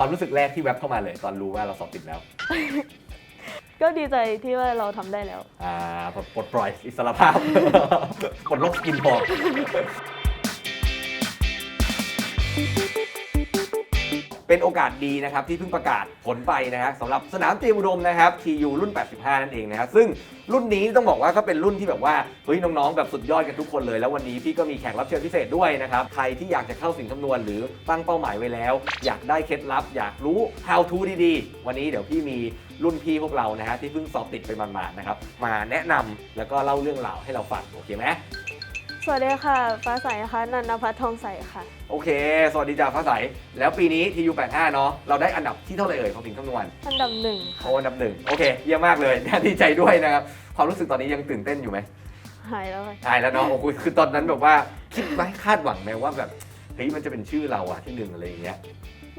ความรู้สึกแรกที่แวบเข้ามาเลย ตอนรู้ว่าเราสอบติดแล้ว ก็ดีใจที่ว่าเราทำได้แล้ว อ่าปลดปลดปล่อยอิสรภาพ ปลดล็อกสกินพอ เป็นโอกาสดีนะครับที่เพิ่งประกาศผลไปนะฮะสำหรับสนามเตรียมอุดมนะครับ TU รุ่น 85 นั่นเองนะครับซึ่งรุ่นนี้ต้องบอกว่าก็เป็นรุ่นที่แบบว่าเฮ้ยน้องๆแบบสุดยอดกันทุกคนเลย แล้ววันนี้พี่ก็มีแขกรับเชิญพิเศษด้วยนะครับใครที่อยากจะเข้าสิงคำนวณหรือตั้งเป้าหมายไว้แล้ว อยากได้เคล็ดลับ อยากรู้ how to ดีๆ วันนี้เดี๋ยวพี่มีรุ่นพี่พวกเรานะฮะที่เพิ่งสอบติดไปมาๆนะครับมาแนะนำแล้วก็เล่าเรื่องราวให้เราฟังโอเคไหม สวัสดีค่ะ ฟ้าใสค่ะนันนภัทรทองใสค่ะ โอเค สวัสดีจ้าฟ้าใส แล้วปีนี้ TU 85เนาะ เราได้อันดับที่เท่าไหร่เอ่ยของสิงคำนวณอันดับหนึ่งโอ้อันดับหนึ่งโอเค เยี่ยมมากเลย ดีใจด้วยนะครับ ความรู้สึกตอนนี้ยังตื่นเต้นอยู่ไหมหายแล้วค่ะใช่แล้วเนาะ โอ้โหคือตอนนั้นแบบว่า คิดไหมคาดหวังไหมว่าแบบ เฮ้ย มันจะเป็นชื่อเราอะที่หนึ่งอะไรอย่างเงี้ย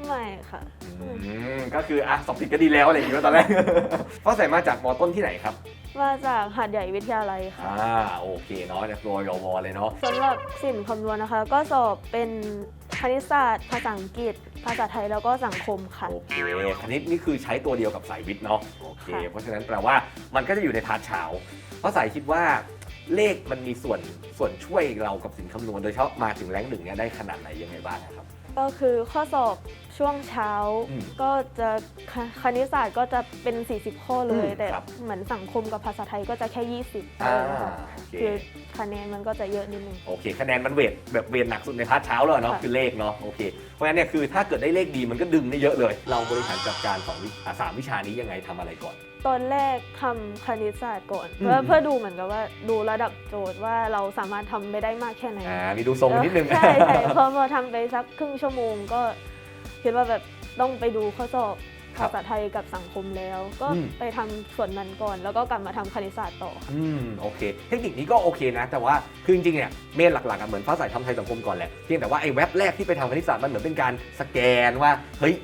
ไม่ค่ะอืมก็คืออะสอบติดก็ดีแล้วอะไรอย่างเงี้ยตอนแรกฟ้าใสมาจากมอต้นที่ไหนครับ มาจากหาดใหญ่วิทยาลัยค่ะอ่าโอเคเนาะจากตัวยอวเลยเนาะสำหรับสินคำนวณนะคะ ก็สอบเป็นคณิตศาสตร์ ภาษาอังกฤษ ภาษาไทยแล้วก็สังคมค่ะ โอเคคณิตนี่คือใช้ตัวเดียวกับสายวิทย์เนาะโอเค ค่ะ เพราะฉะนั้นแปลว่ามันก็จะอยู่ในพาร์ทเช้าเพราะสายคิดว่าเลขมันมีส่วนส่วนช่วยเรากับสินคำนวณโดยเฉพาะมาถึงแรงค์หนึ่งเนี่ยได้ขนาดไหนยังไงบ้างนะครับ ก็คือข้อสอบ ช่วงเช้าอืมก็จะคคณิตศาสตร์ก็จะเป็น 40 ข้อเลอืยมแต่ครับ เหมือนสังคมกับภาษาไทยก็จะแค่ 20อ่าเออค่ะโอเคคือคะแนนมันก็จะเยอะนิดนึง โอเค คะแนนมันเวทแบบเวทหนักสุดในพาร์ทเช้าเลยเนาะค่ะ คือเลขเนาะโอเคเพราะฉะนั้นเนี่ยคือถ้าเกิดได้เลขดีมันก็ดึงได้เยอะเลย เราบริหารจัดการสองวิอะสามวิชานี้ยังไงทำอะไรก่อน ตอนแรกทำคณิตศาสตร์ก่อน อืม เพื่อเพื่อดูเหมือนกับว่าดูระดับโจทย์ว่าเราสามารถทำไปได้มากแค่ไหนอ่ามีดูทรงนิดนึงใช่ใช่พอมาทำไปสักครึ่งชั่วโมงก็ คิดว่าแบบต้องไปดูข้อสอบครับภาษาไทยกับสังคมแล้ว ก็อืม ไปทำส่วนนั้นก่อน แล้วก็กลับมาทำคณิตศาสตร์ต่อค่ะอืมโอเค เทคนิคนี้ก็โอเคนะ แต่ว่าคือจริงๆเนี่ยเมนหลักๆอะเหมือนฟ้าใสทำไทยสังคมก่อนแหละเพียงแต่ว่าไอ้เว็บแรกที่ไปทำคณิตศาสตร์มันเหมือนเป็นการสแกนว่าเฮ้ย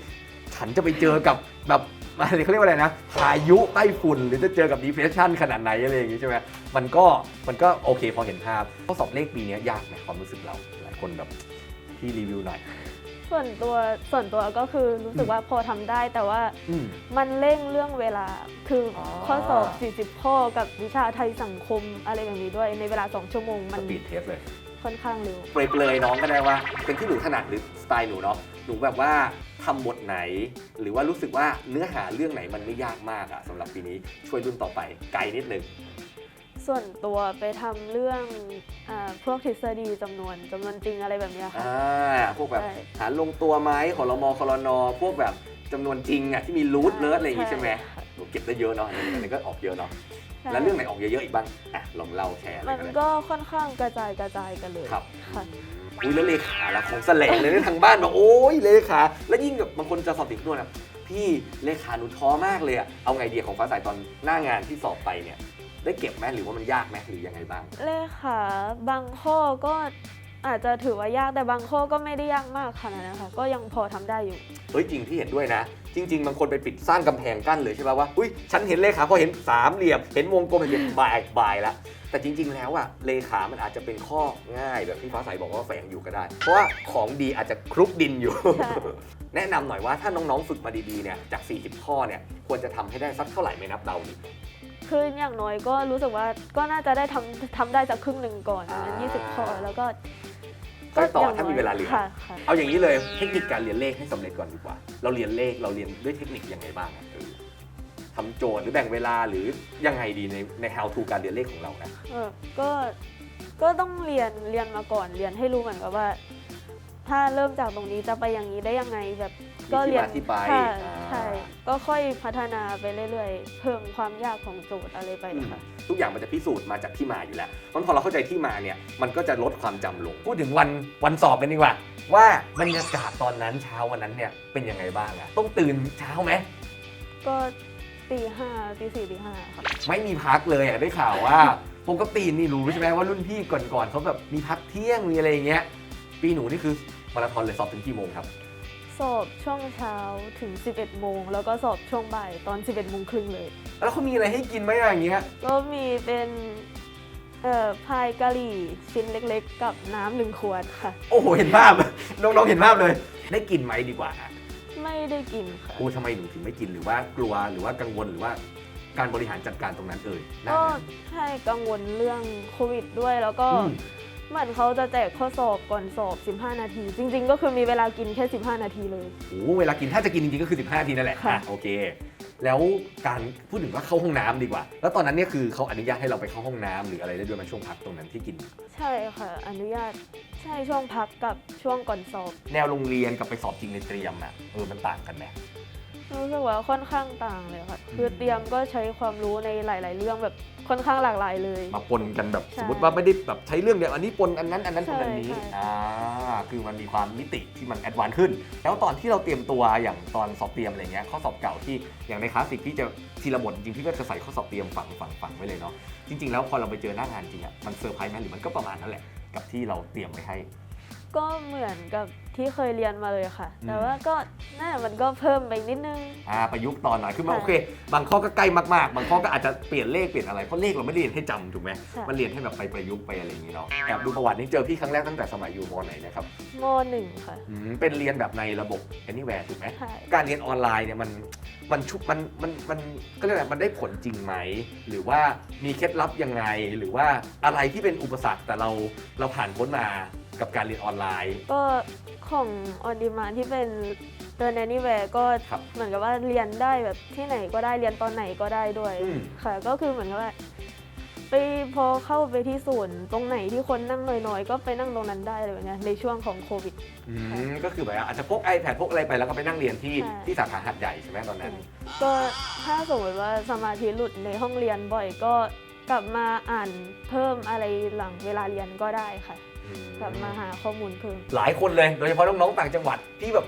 ฉันจะไปเจอกับแบบอะไรเขาเรียกว่าอะไรนะพายุไต้ฝุ่นหรือจะเจอกับดีเพรสชันขนาดไหนอะไรอย่างงี้ใช่ไหมมันก็มันก็โอเคพอเห็นภาพข้อสอบเลขปีเนี้ยยากไหมความรู้สึกเราหลายคนแบบที่รีวิวหน่อย ส่วนตัวส่วนตัวก็คือรู้สึกว่าพอทำได้แต่ว่าอืม มันเร่งเรื่องเวลาคือออ ข้อสอบ 40 ข้อกับวิชาไทยสังคมอะไรแบบนี้ด้วยในเวลา 2 ชั่วโมงสมันปีดเทสเลยค่อนข้างเร็ว เปรยเลยน้องก็ได้ว่า เป็นที่หนูถนัดหรือสไตล์หนูเนาะหนูแบบว่าทำบทไหน หรือว่ารู้สึกว่าเนื้อหาเรื่องไหนมันไม่ยากมากอะสำหรับปีนี้ช่วยรุ่นต่อไปไกลนิดนึง ส่วนตัวไปทำเรื่องอาพวกทฤษฎีจำนวนจำนวนจริงอะไรแบบเนี้ยค่ะ อ่าพวกแบบใช่หารลงตัวไหมขอรมอคอรนอพวกแบบจำนวนจริงอะที่มีรูทเลิศอะไรอย่างงี้ใช่ไหมค่ะหนูเก็บได้เยอะเนาะอันนี้อันนี้ก็ออกเยอะเนาะใช่แล้วเรื่องไหนออกเยอะๆอีกบ้างอะลองเล่าแชร์อะไรมันกันเลยก็ค่อนข้างกระจายกระจายกันเลยครับ ค่ะ อุ้ยแล้วเลขาละของแสลงเลยนะทางบ้านบอกโอ้ยเลขา แล้วยิ่งแบบบางคนจะสอบติดนวดอะพี่เลขาหนูท้อมากเลยอะเอาไงดีของฟ้าใสตอนหน้างานที่สอบไปเนี่ย ได้เก็บไหมหรือว่ามันยากไหมหรือยังไงบ้าง เลขาบางข้อก็อาจจะถือว่ายากแต่บางข้อก็ไม่ได้ยากมากขนาดนั้นค่ะ ก็ยังพอทำได้อยู่ เฮ้ยจริงที่เห็นด้วยนะ จริง ๆ บางคนไปปิดสร้างกำแพงกั้นเลยใช่ป่ะว่าอุ้ยฉันเห็นเลขาพอเห็นสามเหลี่ยมเห็นวงกลมเห็นบายบายละแต่จริง ๆ แล้วอะเลขามันอาจจะเป็นข้อง่ายแบบที่ฟ้าใสบอกว่าแฝงอยู่ก็ได้ เพราะว่าของดีอาจจะคลุกดินอยู่ ใช่ แนะนำหน่อยว่าถ้าน้องๆฝึกมาดีๆเนี่ยจาก 40 ข้อเนี่ยควรจะทำให้ได้สักเท่าไหร่ไม่นับเดาดิ คืออย่างน้อยก็รู้สึกว่าก็น่าจะได้ทำทำได้สักครึ่งหนึ่งก่อนประมาณอ่ายี่สิบข้อแล้วก็ก็ต่ออย่างน้ยถ้ามีเวลาเหลือค่ะค่ะ เอาอย่างนี้เลยเทคนิคการเรียนเลขให้สำเร็จก่อนดีกว่า เราเรียนเลขเราเรียนด้วยเทคนิคยังไงบ้างอะเออทำโจทย์หรือแบ่งเวลาหรือยังไงดีในใน how to การเรียนเลขของเรานะ เออก็ก็ต้องเรียนเรียนมาก่อนเรียนให้รู้เหมือนกับว่า ถ้าเริ่มจากตรงนี้จะไปอย่างนี้ได้ยังไงแบบก็เรียนมีที่มาที่ไปค่ะอ่าใช่ก็ค่อยพัฒนาไปเรื่อยๆ เพิ่มความยากของโจทย์อะไรไปค่ะทุกอย่างมันจะพิสูจน์มาจากที่มาอยู่แล้วเพราะพอเราเข้าใจที่มาเนี่ยมันก็จะลดความจำลง พูดถึงวันวันสอบกันดีกว่า ว่าบรรยากาศตอนนั้นเช้าวันนั้นเนี่ยเป็นยังไงบ้างอะต้องตื่นเช้าไหมก็ตีห้าตีสี่ตีห้าค่ะไม่มีพักเลยอะได้ข่าวว่าปกตินี่รู้ใช่ไหมว่ารุ่นพี่ก่อนๆเขาแบบมีพักเที่ยงมีอะไรอย่างเงี้ย ปีหนูนี่คือมาราธอนเลยสอบถึงกี่โมงครับ สอบช่วงเช้าถึง 11 โมง แล้วก็สอบช่วงบ่ายตอน 11 โมงครึ่งเลย แล้วเขามีอะไรให้กินไหมอะอย่างเงี้ยก็มีเป็นเอ่อพายกะหรี่ชิ้นเล็กๆ กับน้ำหนึ่งขวดค่ะ โอ้โหเห็นภาพ น้องๆเห็นภาพเลย ได้กินไหมดีกว่าฮะไม่ไม่ได้กินค่ะ โอ้ทำไมหนูถึงไม่กินหรือว่ากลัวหรือว่ากังวลหรือว่าการบริหารจัดการตรงนั้นเอ่ยหน้าก็งาน ใช่กังวลเรื่องโควิดด้วยแล้วก็ อืม เหมือนเขาจะแจกข้อสอบก่อนสอบ 15 นาที จริง ๆ ก็คือมีเวลากินแค่ 15 นาทีเลย โอ้เวลากินถ้าจะกินจริงๆก็คือ 15นาทีนั่นแหละค่ะ อะโอเค แล้วการพูดถึงว่าเข้าห้องน้ำดีกว่า แล้วตอนนั้นเนี่ยคือเขาอนุญาตให้เราไปเข้าห้องน้ำหรืออะไรได้ด้วยไหมช่วงพักตรงนั้นที่กิน ใช่ค่ะ อนุญาตใช่ช่วงพักกับช่วงก่อนสอบ แนวโรงเรียนกับไปสอบจริงในเตรียมอะเออมันต่างกันไหม รู้สึกว่าค่อนข้างต่างเลยค่ะคือเตรียมก็ใช้ความรู้ในหลาย ๆ เรื่องแบบค่อนข้างหลากหลายเลย มาปนกันแบบใช่สมมติว่าไม่ได้แบบใช้เรื่องเดียวอันนี้ปนอันนั้นอันนั้นปนอันนี้ใช่ใช่อ่าคือมันมีความมิติที่มันแอดวานซ์ขึ้น แล้วตอนที่เราเตรียมตัวอย่างตอนสอบเตรียมอะไรเงี้ยข้อสอบเก่าที่อย่างในคลาสสิกที่จะทีละบทจริงๆพี่ก็จะใส่ข้อสอบเตรียมฝังฝังฝังไว้เลยเนาะจริง ๆ แล้วพอเราไปเจอหน้างานจริงอะมันเซอร์ไพรส์ไหมหรือมันก็ประมาณนั้นแหละกับที่เราเตรียมไว้ให้ ก็เหมือนกับที่เคยเรียนมาเลยค่ะอืมแต่ว่าก็น่ามันก็เพิ่มไปนิดนึง อ่าประยุกต์ตอนหน่อยคือมันค่ะโอเค บางข้อก็ใกล้มากๆ บางข้อก็อาจจะเปลี่ยนเลขเปลี่ยนอะไร เพราะเลขเราไม่ได้เรียนให้จำถูกไหมค่ะมันเรียนให้แบบไปประยุกต์ไปอะไรอย่างนี้เนาะแอบดูประวัตินี่เจอพี่ครั้งแรกตั้งแต่สมัยอยู่มไหนนะครับมหนึ่งค่ะอืมเป็นเรียนแบบในระบบ anywhere ถูกไหม ใช่การเรียนออนไลน์เนี่ยมันมันชุบมันมันมันก็เรียกอะไรมันได้ผลจริงไหม หรือว่ามีเคล็ดลับยังไง หรือว่าอะไรที่เป็นอุปสรรคแต่เราเราผ่านพ้นมา กับการเรียนออนไลน์ ก็ของออนดีมาที่เป็นเรียน anywhere ก็ครับเหมือนกับว่าเรียนได้แบบที่ไหนก็ได้เรียนตอนไหนก็ได้ด้วย อืม ค่ะ ก็คือเหมือนกับว่า ไปพอเข้าไปที่ศูนย์ตรงไหนที่คนนั่งน้อยๆ ก็ไปนั่งตรงนั้นได้เลยแบบเนี้ยในช่วงของโควิด อืมก็คือแบบว่าอาจจะพก iPad พกอะไรไปแล้วก็ไปนั่งเรียนที่ใช่ ที่สาขาหัดใหญ่ใช่ไหมตอนนั้น ก็ถ้าสมมติว่าสมาธิหลุดในห้องเรียนบ่อยก็กลับมาอ่านเพิ่มอะไรหลังเวลาเรียนก็ได้ค่ะอืม กลับมาหาข้อมูลเพิ่มหลายคนเลยโดยเฉพาะน้องๆต่างจังหวัดที่แบบ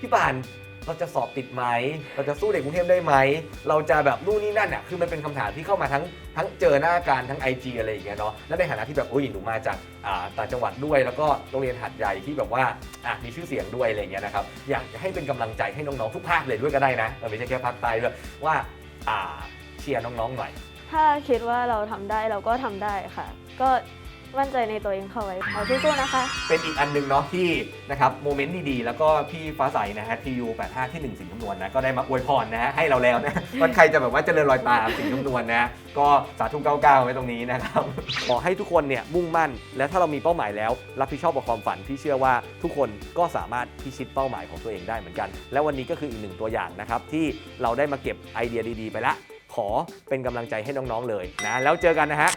พี่ปานเราจะสอบติดไหม เราจะสู้เด็กกรุงเทพได้ไหม เราจะแบบนู่นนี่นั่นอะ คือมันเป็นคำถามที่เข้ามาทั้งทั้งเจอหน้าการทั้ง IG อะไรอย่างเงี้ยเนาะ แล้วในฐานะที่แบบอุ้ยหนูมาจากอ่าต่างจังหวัดด้วย แล้วก็โรงเรียนหัดใหญ่ที่แบบว่าอะมีชื่อเสียงด้วยอะไรอย่างเงี้ยนะครับ อยากจะให้เป็นกำลังใจให้น้องๆทุกภาคเลยด้วยก็ได้นะเออไม่ใช่แค่ภาคใต้ด้วยว่าอ่าเชียร์น้องๆหน่อย ถ้าคิดว่าเราทำได้เราก็ทำได้ค่ะ ก็ มั่นใจในตัวเองเข้าไว้ขอสู้ๆนะคะ เป็นอีกอันหนึ่งเนาะที่นะครับโมเมนต์ดีๆ แล้วก็พี่ฟ้าใสนะฮะทียู85ที่1สิงห์คำนวณนะก็ได้มาอวยพรนะฮะให้เราแล้วนะว่าใครจะแบบว่าเจริญรอยตามสิงห์คำนวณนะก็สาธุ99ไว้ตรงนี้นะครับขอให้ทุกคนเนี่ยมุ่งมั่น และถ้าเรามีเป้าหมายแล้ว รับผิดชอบกับความฝันที่เชื่อว่าทุกคนก็สามารถพิชิตเป้าหมายของตัวเองได้เหมือนกัน และวันนี้ก็คืออีกหนึ่งตัวอย่างนะครับที่เราได้มาเก็บไอเดียดีๆ ไปละ ขอเป็นกำลังใจให้น้องๆเลยนะแล้วเจอกันนะฮะ